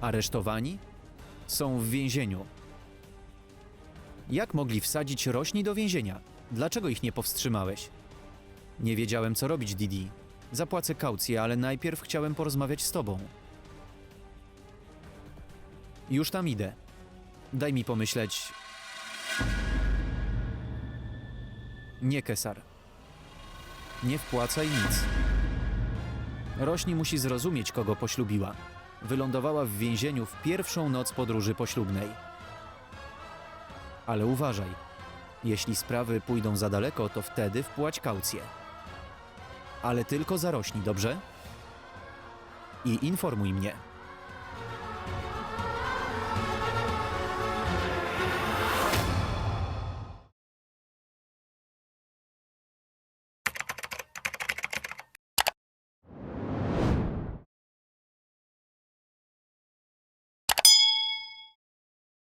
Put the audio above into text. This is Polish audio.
Aresztowani? Są w więzieniu. Jak mogli wsadzić rośni do więzienia? Dlaczego ich nie powstrzymałeś? Nie wiedziałem, co robić, Didi. Zapłacę kaucję, ale najpierw chciałem porozmawiać z tobą. Już tam idę. Daj mi pomyśleć. Nie, Kesar. Nie wpłacaj nic. Rośni musi zrozumieć, kogo poślubiła. Wylądowała w więzieniu w pierwszą noc podróży poślubnej. Ale uważaj. Jeśli sprawy pójdą za daleko, to wtedy wpłać kaucję. Ale tylko za rośni, dobrze? I informuj mnie.